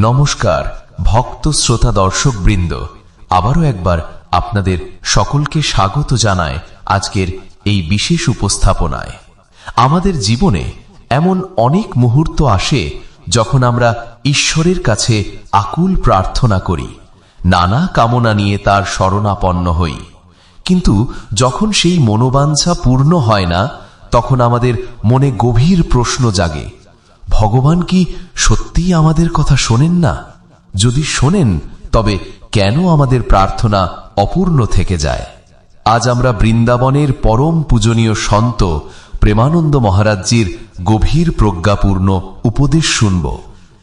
নমস্কার, ভক্ত শ্রোতা দর্শক বৃন্দ। আবারও একবার আপনাদের সকলকে স্বাগত জানায় আজকের এই বিশেষ উপস্থাপনায়। আমাদের জীবনে এমন অনেক মুহূর্ত আসে যখন আমরা ঈশ্বরের কাছে আকুল প্রার্থনা করি, নানা কামনা নিয়ে তার শরণাপন্ন হই। কিন্তু যখন সেই মনোবাঞ্ছা পূর্ণ হয় না, তখন আমাদের মনে গভীর প্রশ্ন জাগে ভগবান কি সত্যিই আমাদের কথা শোনেন না? যদি শোনেন, তবে কেন আমাদের প্রার্থনা অপূর্ণ থেকে যায়? আজ আমরা বৃন্দাবনের পরম পূজনীয় সন্ত প্রেমানন্দ মহারাজজির গভীর প্রজ্ঞাপূর্ণ উপদেশ শুনব,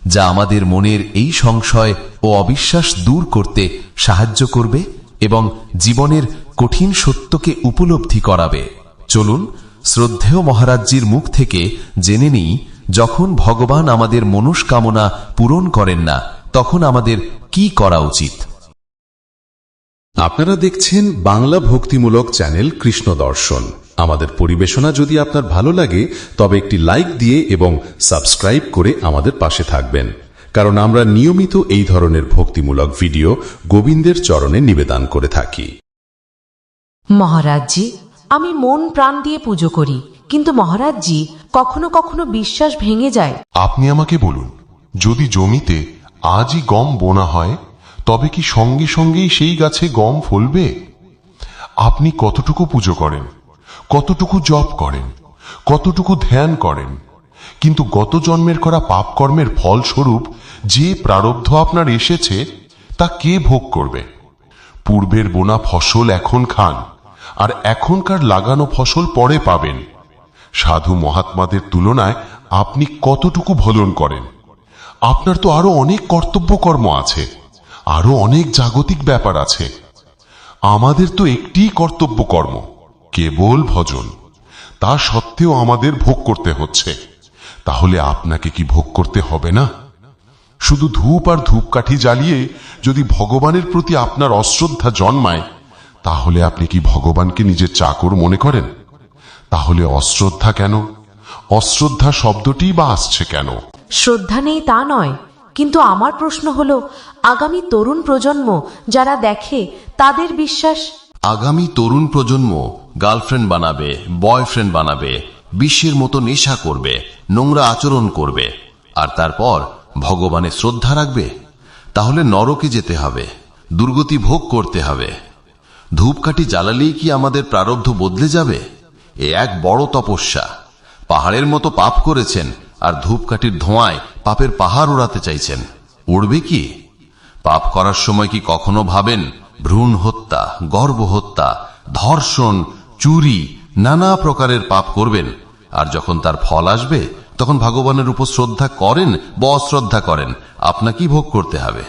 যা আমাদের মনের এই সংশয় ও অবিশ্বাস দূর করতে সাহায্য করবে এবং জীবনের কঠিন সত্যকে উপলব্ধি করাবে। চলুন, শ্রদ্ধেয় মহারাজজির মুখ থেকে জেনে নিই যখন ভগবান আমাদের মনস্কামনা পূরণ করেন না তখন আমাদের কি করা উচিত? আপনারা দেখছেন বাংলা ভক্তিমূলক চ্যানেল কৃষ্ণ দর্শন। আমাদের পরিবেশনা যদি আপনার ভালো লাগে তবে একটি লাইক দিয়ে এবং সাবস্ক্রাইব করে আমাদের পাশে থাকবেন। কারণ আমরা নিয়মিত এই ধরনের ভক্তিমূলক ভিডিও গোবিন্দের চরণে নিবেদন করে থাকি। মহারাজজি আমি মন প্রাণ দিয়ে পুজো করি কিন্তু মহারাজজি কখনো কখনো বিশ্বাস ভেঙে যায়। আপনি আমাকে বলুন, যদি জমিতে আজই গম বোনা হয়, তবে কি সঙ্গে সঙ্গেই সেই গাছে গম ফলবে? আপনি কতটুকু পুজো করেন, কতটুকু জপ করেন, কতটুকু ধ্যান করেন, কিন্তু গত জন্মের করা পাপ কর্মের ফলস্বরূপ যে প্রারব্ধ আপনার এসেছে, তা কে ভোগ করবে? পূর্বের বোনা ফসল এখন খান, আর এখনকার লাগানো ফসল পরে পাবেন। সাধু মহাত্মাদের তুলনায় আপনি কতটুকু ভলন করেন? আপনার তো আরও অনেক কর্তব্য কর্ম আছে, আরও অনেক জাগতিক ব্যাপার আছে। আমাদের তো একটিই কর্তব্য কর্ম কেবল ভজন। তা সত্ত্বেও আমাদের ভোগ করতে হচ্ছে। তাহলে আপনাকে কি ভোগ করতে হবে না? শুধু ধূপ আর ধূপকাঠি জ্বালিয়ে যদি ভগবানের প্রতি আপনার অশ্রদ্ধা জন্মায়, তাহলে আপনি কি ভগবানকে নিজের চাকর মনে করেন? তাহলে অশ্রদ্ধা কেন? অশ্রদ্ধা শব্দটি বা আসছে কেন? শ্রদ্ধা নেই তা নয় কিন্তু আমার প্রশ্ন হলো আগামী তরুণ প্রজন্ম যারা দেখে তাদের বিশ্বাস? আগামী তরুণ প্রজন্ম গার্লফ্রেন্ড বানাবে বয়ফ্রেন্ড বানাবে বিশ্বের মতো নেশা করবে নোংরা আচরণ করবে আর তারপর ভগবানের শ্রদ্ধা রাখবে? তাহলে নরকে যেতে হবে দুর্গতি ভোগ করতে হবে। ধূপকাঠি জ্বালালেই কি আমাদের প্রারব্ধ বদলে যাবে? এ এক বড় তপস্যা। পাহাড়ের মতো পাপ করেছেন আর ধূপকাঠির ধোঁয়ায় পাপের পাহাড় উড়াতে চাইছেন। উড়বে কি? পাপ করার সময় কি কখনো ভাবেন, ভ্রূণ হত্যা, গর্ব হত্যা, ধর্ষণ, চুরি, নানা প্রকারের পাপ করবেন, আর যখন তার ফল আসবে, তখন ভগবানের উপর শ্রদ্ধা করেন বা অশ্রদ্ধা করেন, আপনাকেই ভোগ করতে হবে।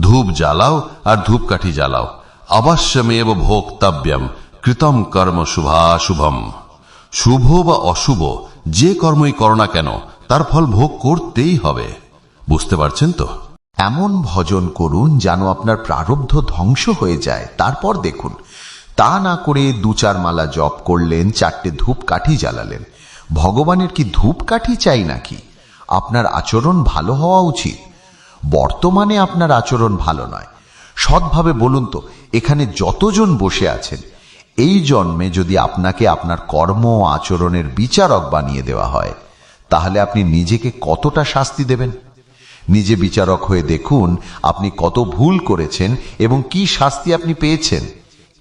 ধূপ জ্বালাও আর ধূপকাঠি জ্বালাও। অবশ্যমেব ভোক্তব্যম, কৃতম কর্ম শুভাশুভম। শুভ বা অশুভ, যে কর্মই করো না কেন, তার ফল ভোগ করতেই হবে। বুঝতে পারছেন তো? এমন ভজন করুন যেন আপনার প্রারব্ধ ধ্বংস হয়ে যায়। তারপর দেখুন, তা না করে দু চার মালা জপ করলেন, চারটে ধূপকাঠি জ্বালালেন। ভগবানের কি ধূপকাঠি চাই নাকি? আপনার আচরণ ভালো হওয়া উচিত। বর্তমানে আপনার আচরণ ভালো নয়। সৎভাবে বলুন তো, এখানে যতজন বসে আছেন এই জন্মে যদি আপনাকে আপনার কর্ম ও আচরণের বিচারক বানিয়ে দেওয়া হয়, তাহলে আপনি নিজেকে কতটা শাস্তি দেবেন? নিজে বিচারক হয়ে দেখুন আপনি কত ভুল করেছেন এবং কি শাস্তি আপনি পেয়েছেন।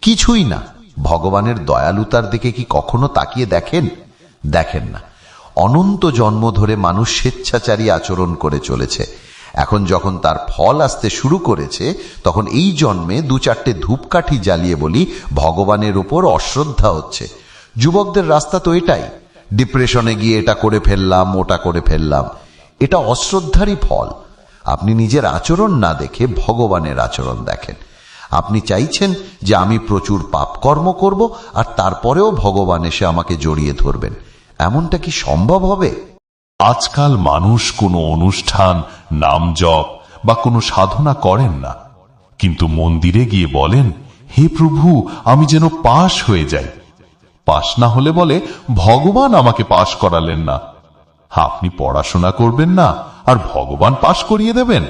কিছুই না। ভগবানের দয়ালুতার দিকে কি কখনো তাকিয়ে দেখেন? দেখেন না। অনন্ত জন্ম ধরে মানুষ স্বেচ্ছাচারী আচরণ করে চলেছে। এখন যখন তার ফল আসতে শুরু করেছে, তখন এই জন্মে দু চারটে ধূপকাঠি জ্বালিয়ে বলি, ভগবানের উপর অশ্রদ্ধা হচ্ছে। যুবকদের রাস্তা তো এটাই। ডিপ্রেশনে গিয়ে এটা করে ফেললাম, ওটা করে ফেললাম। এটা অশ্রদ্ধারই ফল। আপনি নিজের আচরণ না দেখে ভগবানের আচরণ দেখেন। আপনি চাইছেন যে আমি প্রচুর পাপকর্ম করব, আর তারপরেও ভগবান এসে আমাকে জড়িয়ে ধরবেন। এমনটা কি সম্ভব হবে? আজকাল মানুষ কোনো অনুষ্ঠান, নাম জপ বা কোনো সাধনা করেন না। কিন্তু মন্দিরে গিয়ে বলেন, হে প্রভু, আমি যেন পাশ হয়ে যাই। পাশ না হলে বলে, ভগবান আমাকে পাশ করালেন না। আপনি পড়াশোনা করবেন না, আর ভগবান পাশ করিয়ে দেবেন।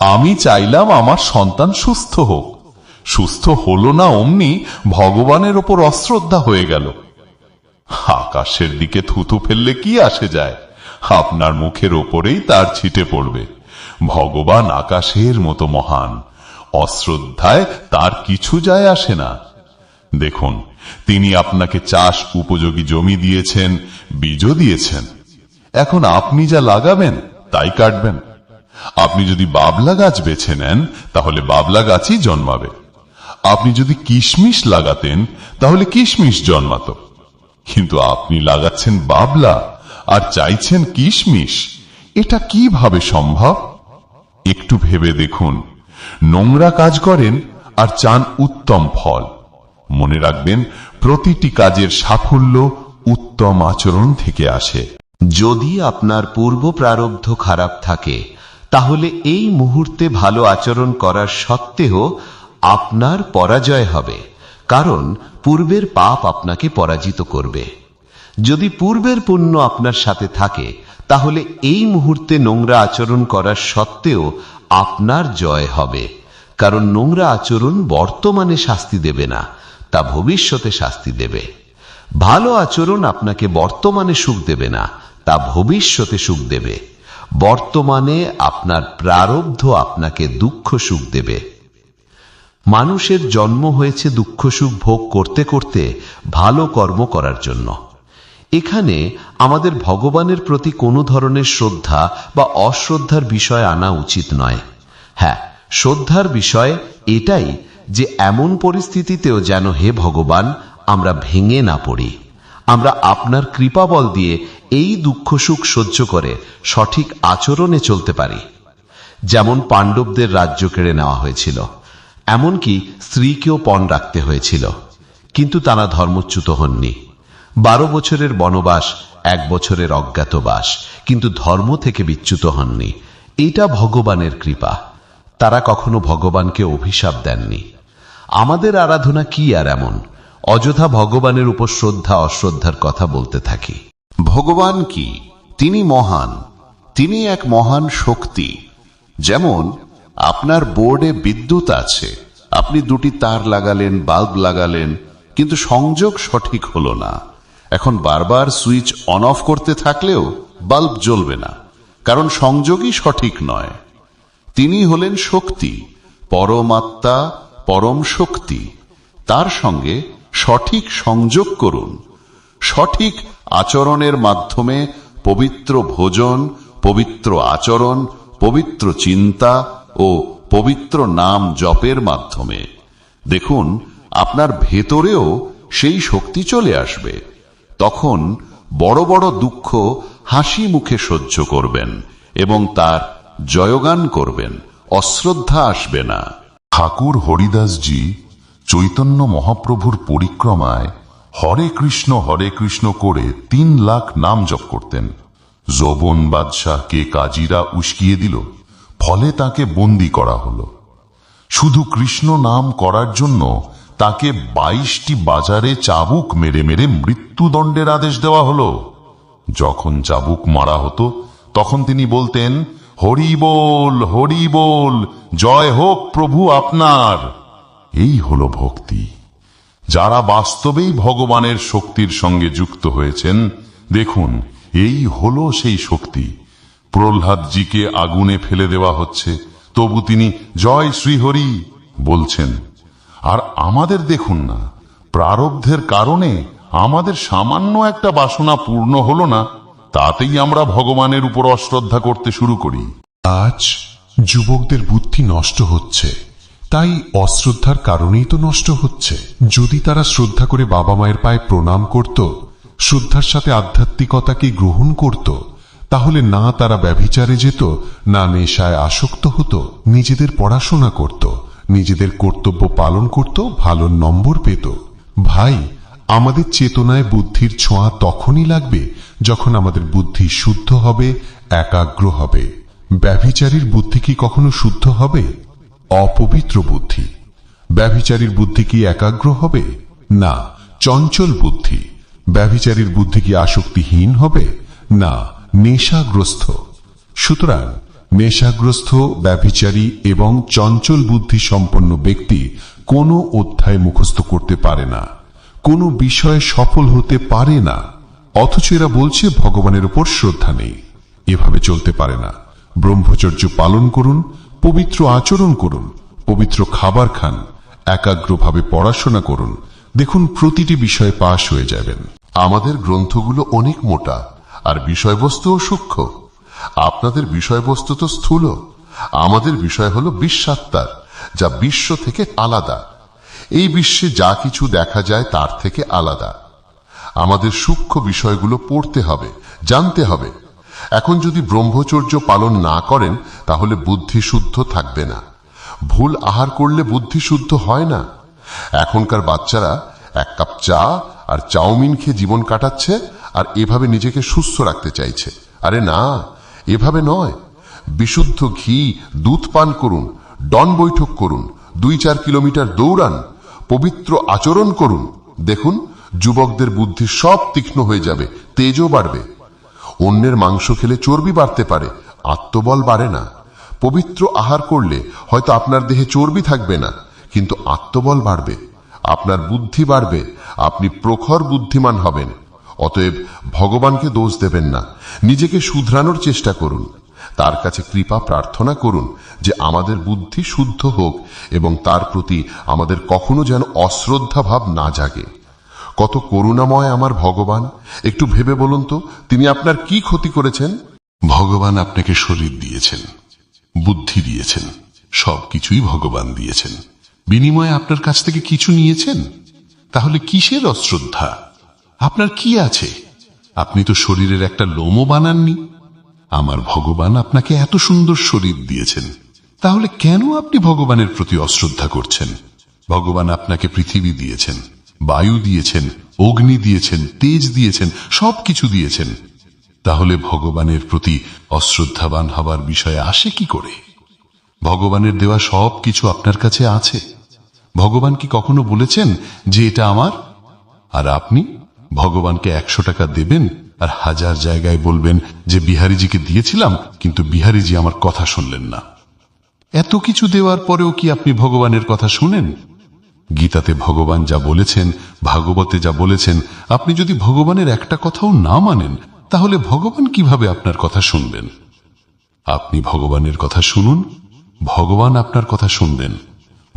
আমি চাইলাম আমার সন্তান সুস্থ হোক। সুস্থ হলো না অমনি ভগবানের ওপর অশ্রদ্ধা হয়ে গেল। আকাশের দিকে থুতু ফেললে কি আসে যায়? আপনার মুখের ওপরেই তার ছিটে পড়বে। ভগবান আকাশের মতো মহান। অশ্রদ্ধায় তার কিছু যায় আসে না। দেখুন, তিনি আপনাকে চাষ উপযোগী জমি দিয়েছেন, বীজও দিয়েছেন। এখন আপনি যা লাগাবেন, তাই কাটবেন। আপনি যদি বাবলা গাছ বেছে নেন, তাহলে বাবলা গাছই জন্মাবে। আপনি যদি কিশমিশ লাগাতেন, তাহলে কিশমিশ জন্মাতো। কিন্তু আপনি লাগাচ্ছেন বাবলা আর চাইছেন কিশমিশ। এটা কীভাবে সম্ভব? একটু ভেবে দেখুন। নোংরা কাজ করেন আর চান উত্তম ফল। মনে রাখবেন, প্রতিটি কাজের সাফল্য উত্তম আচরণ থেকে আসে। যদি আপনার পূর্ব প্রারব্ধ খারাপ থাকে, তাহলে এই মুহূর্তে ভালো আচরণ করার সত্ত্বেও আপনার পরাজয় হবে। কারণ পূর্বের পাপ আপনাকে পরাজিত করবে। যদি পূর্বের পুণ্য আপনার সাথে থাকে, তাহলে এই মুহূর্তে নোংরা আচরণ করার সত্ত্বেও আপনার জয় হবে। কারণ নোংরা আচরণ বর্তমানে শাস্তি দেবে না, তা ভবিষ্যতে শাস্তি দেবে। ভালো আচরণ আপনাকে বর্তমানে সুখ দেবে না, তা ভবিষ্যতে সুখ দেবে। বর্তমানে আপনার প্রারব্ধ আপনাকে দুঃখ সুখ দেবে। মানুষের জন্ম হয়েছে দুঃখ সুখ ভোগ করতে করতে ভালো কর্ম করার জন্য। এখানে আমাদের ভগবানের প্রতি কোনো ধরনের শ্রদ্ধা বা অশ্রদ্ধার বিষয় আনা উচিত নয়। হ্যাঁ শ্রদ্ধার বিষয় এটাই যে এমন পরিস্থিতিতেও যেন হে ভগবান, আমরা ভেঙে না পড়ি। আমরা আপনার কৃপাবল দিয়ে এই দুঃখ সুখ সহ্য করে সঠিক আচরণে চলতে পারি। যেমন পাণ্ডবদের রাজ্য কেড়ে নেওয়া হয়েছিল, এমনকি স্ত্রীকেও পণ রাখতে হয়েছিল, কিন্তু তারা ধর্মচ্যুত হননি। বারো বছরের বনবাস, এক বছরের অজ্ঞাতবাস কিন্তু ধর্ম থেকে বিচ্যুত হননি। এটা ভগবানের কৃপা। তারা কখনো ভগবানকে অভিশাপ দেননি। আমাদের আরাধনা কি আর এমন? অযথা ভগবানের উপর শ্রদ্ধা, অশ্রদ্ধার কথা বলতে থাকি। ভগবান কি? তিনি মহান। তিনি এক মহান শক্তি। যেমন, আপনার বোর্ডে বিদ্যুৎ আছে। আপনি দুটি তার লাগালেন, বাল্ব লাগালেন, কিন্তু সংযোগ সঠিক হলো না। এখন বারবার সুইচ অন অফ করতে থাকলেও বাল্ব জ্বলবে না, কারণ সংযোগই সঠিক নয়। তিনি হলেন শক্তি, পরমাত্মা পরম শক্তি। তার সঙ্গে সঠিক সংযোগ করুন। সঠিক আচরণের মাধ্যমে পবিত্র ভোজন, পবিত্র আচরণ, পবিত্র চিন্তা ও পবিত্র নাম জপের মাধ্যমে। দেখুন, আপনার ভেতরেও সেই শক্তি চলে আসবে। তখন বড় বড় দুঃখ হাসি মুখে সহ্য করবেন এবং তার জয়গান করবেন, অশ্রদ্ধা আসবে না। ঠাকুর হরিদাসজি চৈতন্য মহাপ্রভুর পরিক্রমায় হরে কৃষ্ণ হরে কৃষ্ণ করে তিন লাখ নাম জপ করতেন। যৌবন বাদশাহকে কাজীরা উস্কিয়ে দিল, ফলে তাকে বন্দি করা হলো। শুধু কৃষ্ণ নাম করার জন্য তাকে বাইশটি বাজারে চাবুক মেরে মেরে মৃত্যুদণ্ডের আদেশ দেওয়া হলো। যখন চাবুক মারা হতো, তখন তিনি বলতেন, হরি বল হরি বল, জয় হোক প্রভু আপনার। এই হলো ভক্তি। যারা বাস্তবেই ভগবানের শক্তির সঙ্গে যুক্ত হয়েছেন, দেখুন, এই হলো সেই শক্তি। প্রহ্লাদজিকে আগুনে ফেলে দেওয়া হচ্ছে, তবু তিনি, জয় শ্রীহরি, বলছেন। আর আমাদের দেখুন না, প্রারব্ধের কারণে আমাদের সামান্য একটা বাসনা পূর্ণ হলো না, তাতেই আমরা ভগবানের উপর অশ্রদ্ধা করতে শুরু করি। আজ যুবকদের বুদ্ধি নষ্ট হচ্ছে, তাই অশ্রদ্ধার কারণেই তো নষ্ট হচ্ছে। যদি তারা শ্রদ্ধা করে বাবা মায়ের পায়ে প্রণাম করত, শ্রদ্ধার সাথে আধ্যাত্মিকতাকে গ্রহণ করত, তাহলে না তারা ব্যভিচারে যেত, না নেশায় আসক্ত হতো, নিজেদের পড়াশোনা করত। নিজেদের কর্তব্য পালন করত ভালো নম্বর পেত। ভাই, আমাদের চেতনায় বুদ্ধির ছোঁয়া তখনই লাগবে যখন আমাদের বুদ্ধি শুদ্ধ হবে, একাগ্র হবে। ব্যভিচারীর বুদ্ধি কি কখনো শুদ্ধ হবে? অপবিত্র বুদ্ধি। ব্যভিচারীর বুদ্ধি কি একাগ্র হবে? না, চঞ্চল বুদ্ধি। ব্যভিচারীর বুদ্ধি কি আসক্তিহীন হবে? না, নেশাগ্রস্ত। সুতরাং নেশাগ্রস্ত ব্যভিচারী এবং চঞ্চল বুদ্ধি সম্পন্ন ব্যক্তি কোনো অধ্যায় মুখস্থ করতে পারে না। কোনো বিষয়ে সফল হতে পারে না, অথচ এরা বলছে ভগবানের উপর শ্রদ্ধা নেই। এভাবে চলতে পারে না। ব্রহ্মচর্য পালন করুন, পবিত্র আচরণ করুন, পবিত্র খাবার খান, একাগ্রভাবে পড়াশোনা করুন। দেখুন, প্রতিটি বিষয়ে পাশ হয়ে যাবেন। আমাদের গ্রন্থগুলো অনেক মোটা, আর বিষয়বস্তুও সূক্ষ্ম। আপনাদের বিষয়বস্তু তো স্থূল। আমাদের বিষয় হলো বিশ্বাত্মার যা বিশ্ব থেকে আলাদা। এই বিশ্বে যা কিছু দেখা যায় তার থেকে আলাদা। আমাদের সূক্ষ্ম বিষয়গুলো পড়তে হবে, জানতে হবে। এখন যদি ব্রহ্মচর্য পালন না করেন, তাহলে বুদ্ধি শুদ্ধ থাকবে না। ভুল আহার করলে বুদ্ধি শুদ্ধ হয় না। এখনকার বাচ্চারা এক কাপ চা আর চাউমিন খেয়ে জীবন কাটাচ্ছে আর এভাবে নিজেকে সুস্থ রাখতে চাইছে। আরে না এভাবে নয়। বিশুদ্ধ ঘি, দুধ পান করুন, ডন বৈঠক করুন, দুই চার কিলোমিটার দৌড়ান, পবিত্র আচরণ করুন। দেখুন, যুবকদের বুদ্ধি সব তীক্ষ্ণ হয়ে যাবে, তেজও বাড়বে। অন্যের মাংস খেলে চর্বি বাড়তে পারে, আত্মবল বাড়ে না। পবিত্র আহার করলে হয়তো আপনার দেহে চর্বি থাকবে না, কিন্তু আত্মবল বাড়বে। আপনার বুদ্ধি বাড়বে, আপনি প্রখর বুদ্ধিমান হবেন। অতএব ভগবানকে দোষ দেবেন না। নিজেকে শুধরানোর চেষ্টা করুন। তার কাছে কৃপা প্রার্থনা করুন যে আমাদের বুদ্ধি শুদ্ধ হোক এবং তার প্রতি আমাদের কখনো যেন অশ্রদ্ধা ভাব না জাগে। কত করুণাময় আমার ভগবান। একটু ভেবে বলুন তো, তিনি আপনার কি ক্ষতি করেছেন? ভগবান আপনাকে শরীর দিয়েছেন, বুদ্ধি দিয়েছেন, সবকিছুই ভগবান দিয়েছেন। বিনিময়ে আপনার কাছ থেকে কিছু নিয়েছেন? তাহলে কিসের অশ্রদ্ধা? আপনার কি আছে? আপনি তো শরীরের একটা লোমও বানাননি। আমার ভগবান আপনাকে এত সুন্দর শরীর দিয়েছেন। তাহলে কেন আপনি ভগবানের প্রতি অশ্রদ্ধা করছেন? ভগবান আপনাকে পৃথিবী দিয়েছেন, বায়ু দিয়েছেন, অগ্নি দিয়েছেন, তেজ দিয়েছেন, সবকিছু দিয়েছেন। তাহলে ভগবানের প্রতি অশ্রদ্ধাবান হবার বিষয়ে আসে কি করে? ভগবানের দেওয়া সব কিছু আপনার কাছে আছে। ভগবান কি কখনো বলেছেন যে এটা আমার? আর আপনি? ভগবানকে একশো টাকা দেবেন আর হাজার জায়গায় বলবেন যে, বিহারিজিকে দিয়েছিলাম, কিন্তু বিহারিজি আমার কথা শুনলেন না। এত কিছু দেওয়ার পরেও কি আপনি ভগবানের কথা শুনেন? গীতাতে ভগবান যা বলেছেন, ভাগবতে যা বলেছেন, আপনি যদি ভগবানের একটা কথাও না মানেন, তাহলে ভগবান কীভাবে আপনার কথা শুনবেন? আপনি ভগবানের কথা শুনুন, ভগবান আপনার কথা শুনবেন।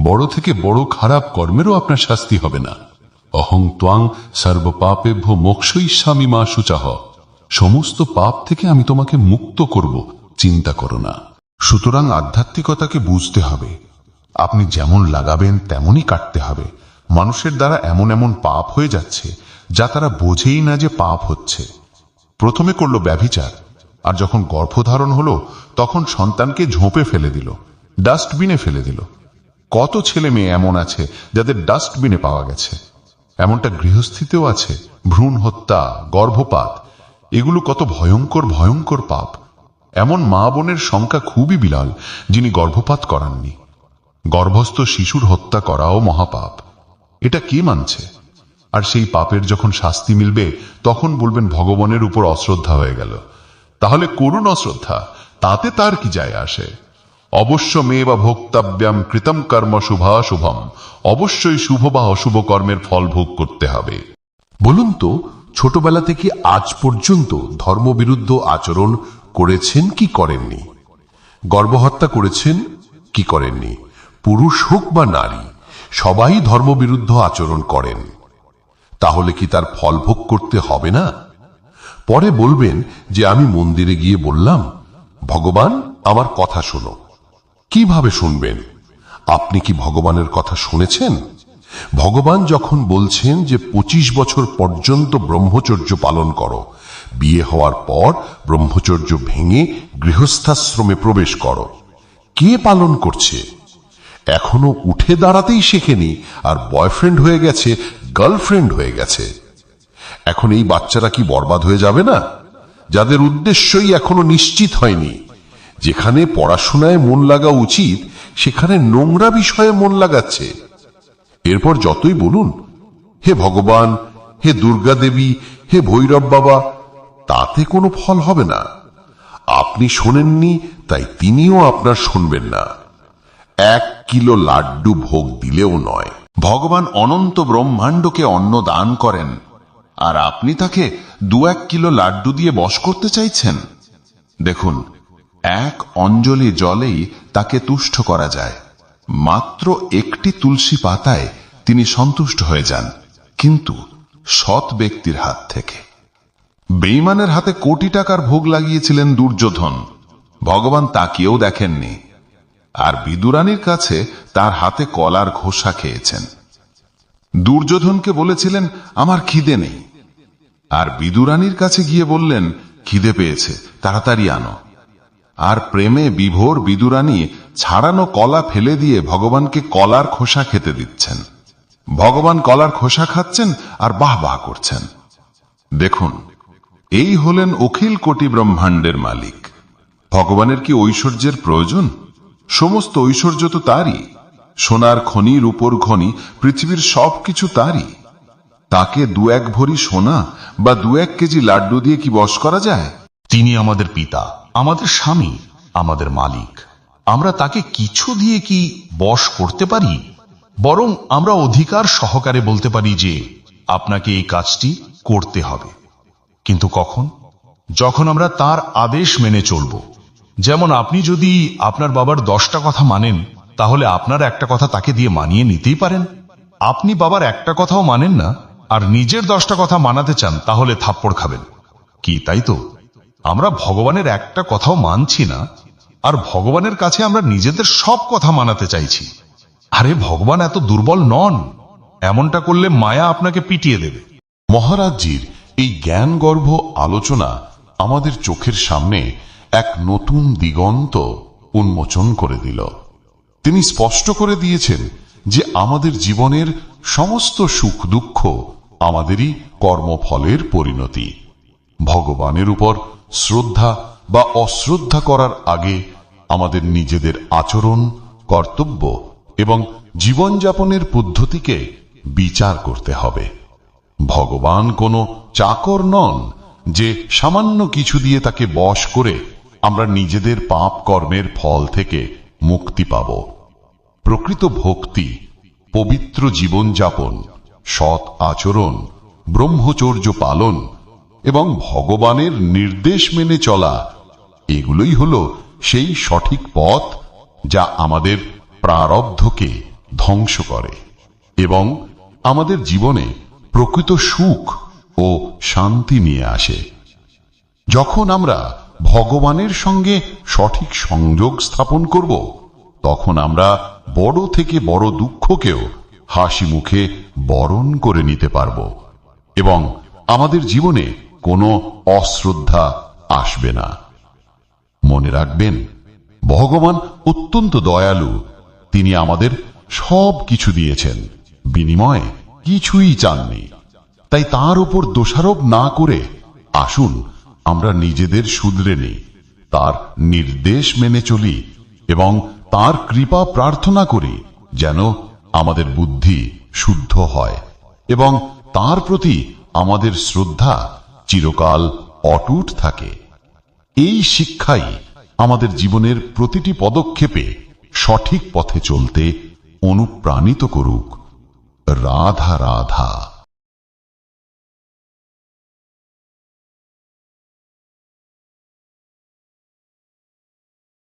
বড় থেকে বড় খারাপ কর্মেরও আপনার শাস্তি হবে না। অহং ত্বাং সর্বপাপেভ্য মোক্ষই স্বামী মা সুচাহ। সমস্ত পাপ থেকে আমি তোমাকে মুক্ত করব, চিন্তা করো না। সুতরাং আধ্যাত্মিকতাকে বুঝতে হবে। আপনি যেমন লাগাবেন, তেমনই কাটতে হবে। মানুষের দ্বারা এমন এমন পাপ হয়ে যাচ্ছে, যা তারা বোঝেই না যে পাপ হচ্ছে। প্রথমে করল ব্যভিচার, আর যখন গর্ভধারণ হলো, তখন সন্তানকে ঝোপে ফেলে দিল, ডাস্টবিনে ফেলে দিল। কত ছেলে মেয়ে এমন আছে, যাদের ডাস্টবিনে পাওয়া গেছে? এমনটা গৃহস্থিতেও আছে। ভ্রূণ হত্যা, গর্ভপাত, এগুলো কত ভয়ঙ্কর ভয়ঙ্কর পাপ। এমন মা বোনের সংখ্যা খুবই বিরল যিনি গর্ভপাত করাননি। গর্ভস্থ শিশুর হত্যা করাও মহাপাপ। এটা কে মানছে? আর সেই পাপের যখন শাস্তি মিলবে, তখন বলবেন ভগবানের উপর অশ্রদ্ধা হয়ে গেল। তাহলে করুন অশ্রদ্ধা, তাতে তার কি যায় আসে? অবশ্য মে বা ভোক্তাব্যাম কৃতম কর্ম শুভা শুভম। অবশ্যই শুভ বা অশুভ কর্মের ফল ভোগ করতে হবে। বলুন তো, ছোটবেলা থেকে আজ পর্যন্ত ধর্মবিরুদ্ধ আচরণ করেছেন কি করেননি? গর্ভহত্যা করেছেন কি করেননি? পুরুষ হোক বা নারী, সবাই ধর্মবিরুদ্ধ আচরণ করেন। তাহলে কি তার ফল ভোগ করতে হবে না? পরে বলবেন যে আমি মন্দিরে গিয়ে বললাম, ভগবান, আমার কথা শোনো। কীভাবে শুনবেন? আপনি কি ভগবানের কথা শুনেছেন? ভগবান যখন বলছেন যে ২৫ বছর পর্যন্ত ব্রহ্মচর্য পালন করো, বিয়ে হওয়ার পর ব্রহ্মচর্য ভেঙে গৃহস্থাশ্রমে প্রবেশ করো। কে পালন করছে? এখনও উঠে দাঁড়াতেই শেখেনি আর বয়ফ্রেন্ড হয়ে গেছে, গার্লফ্রেন্ড হয়ে গেছে। এখন এই বাচ্চারা কি বরবাদ হয়ে যাবে না? যাদের উদ্দেশ্যই এখনও নিশ্চিত হয়নি। যেখানে পড়াশোনায় মন লাগা উচিত, সেখানে নোংরা বিষয়ে মন লাগাচ্ছে। এরপর যতই বলুন, হে ভগবান, হে দুর্গা দেবী, হে ভৈরব বাবা, তাতে কোনো ফল হবে না। আপনি শোনেননি, তাই তিনিও আপনার শুনবেন না। এক কিলো লাড্ডু ভোগ দিলেও নয়। ভগবান অনন্ত ব্রহ্মাণ্ডকে অন্ন দান করেন, আর আপনি তাকে দু এক কিলো লাড্ডু দিয়ে বশ করতে চাইছেন। দেখুন এক অঞ্জলি জলেই তাকে তুষ্ট করা যায়। মাত্র একটি তুলসী পাতায় তিনি সন্তুষ্ট হয়ে যান, কিন্তু সৎ ব্যক্তির হাত থেকে। বেইমানের হাতে কোটি টাকার ভোগ লাগিয়েছিলেন দুর্যোধন। ভগবান তাকিয়েও দেখেননি। আর বিদুরানীর কাছে তার হাতে কলার ঘোষা খেয়েছেন। দুর্যোধনকে বলেছিলেন, আমার খিদে নেই। আর বিদুরানীর কাছে গিয়ে বললেন, খিদে পেয়েছে, তাড়াতাড়ি আনো। আর প্রেমে বিভোর বিদুরানী ছাড়ানো কলা ফেলে দিয়ে ভগবানকে কলার খোসা খেতে দিচ্ছেন। ভগবান কলার খোসা খাচ্ছেন আর বাহ বাহ করছেন। দেখুন, এই হলেন অখিল কোটি ব্রহ্মাণ্ডের মালিক। ভগবানের কি ঐশ্বর্যের প্রয়োজন? সমস্ত ঐশ্বর্য তো তারই। সোনার খনি, রূপর খনি, পৃথিবীর সবকিছু তারই। তাকে দু এক ভরি সোনা বা দু এক কেজি লাড্ডু দিয়ে কি বশ করা যায়? তিনি আমাদের পিতা। আমাদের স্বামী, আমাদের মালিক। আমরা তাকে কিছু দিয়ে কি বশ করতে পারি? বরং আমরা অধিকার সহকারে বলতে পারি যে, আপনাকে এই কাজটি করতে হবে। কিন্তু কখন? যখন আমরা তার আদেশ মেনে চলব। যেমন আপনি যদি আপনার বাবার দশটা কথা মানেন, তাহলে আপনার একটা কথা তাকে দিয়ে মানিয়ে নিতেই পারেন। আপনি বাবার একটা কথাও মানেন না, আর নিজের দশটা কথা মানাতে চান, তাহলে থাপ্পড় খাবেন। কি, তাই তো? আমরা ভগবানের একটা কথাও মানছি না, আর ভগবানের কাছে আমরা নিজেদের সব কথা মানাতে চাইছি। আরে ভগবান এত দুর্বল নন, এমনটা করলে মায়া আপনাকে পিটিয়ে দেবে। মহারাজজির এই জ্ঞানগর্ভ আলোচনা আমাদের চোখের সামনে এক নতুন দিগন্ত উন্মোচন করে দিল। তিনি স্পষ্ট করে দিয়েছেন যে আমাদের জীবনের সমস্ত সুখ দুঃখ আমাদেরই কর্মফলের পরিণতি। ভগবানের উপর শ্রদ্ধা বা অশ্রদ্ধা করার আগে আমাদের নিজেদের আচরণ, কর্তব্য এবং জীবনযাপনের পদ্ধতিকে বিচার করতে হবে। ভগবান কোনো চাকর নন যে সামান্য কিছু দিয়ে তাকে বশ করে আমরা নিজেদের পাপ কর্মের ফল থেকে মুক্তি পাব। প্রকৃত ভক্তি, পবিত্র জীবনযাপন, সৎ আচরণ, ব্রহ্মচর্য পালন এবং ভগবানের নির্দেশ মেনে চলা, এগুলোই হল সেই সঠিক পথ যা আমাদের প্রারব্ধকে ধ্বংস করে এবং আমাদের জীবনে প্রকৃত সুখ ও শান্তি নিয়ে আসে। যখন আমরা ভগবানের সঙ্গে সঠিক সংযোগ স্থাপন করব, তখন আমরা বড় থেকে বড় দুঃখকেও হাসি মুখে বরণ করে নিতে পারব এবং আমাদের জীবনে কোনো অশ্রদ্ধা আসবে না। মনে রাখবেন, ভগবান অত্যন্ত দয়ালু, তিনি আমাদের সব কিছু দিয়েছেন। বিনিময়ে কিছুই চাননি। তাই তার উপর দোষারোপ না করে আসুন, আমরা নিজেদের শুধরে নিই, তার নির্দেশ মেনে চলি এবং তার কৃপা প্রার্থনা করি যেন আমাদের বুদ্ধি শুদ্ধ হয় এবং তার প্রতি আমাদের শ্রদ্ধা চিরকাল অটুট থাকে। এই শিক্ষাই আমাদের জীবনের প্রতিটি পদক্ষেপে সঠিক পথে চলতে অনুপ্রাণিত করুক। রাধা রাধা।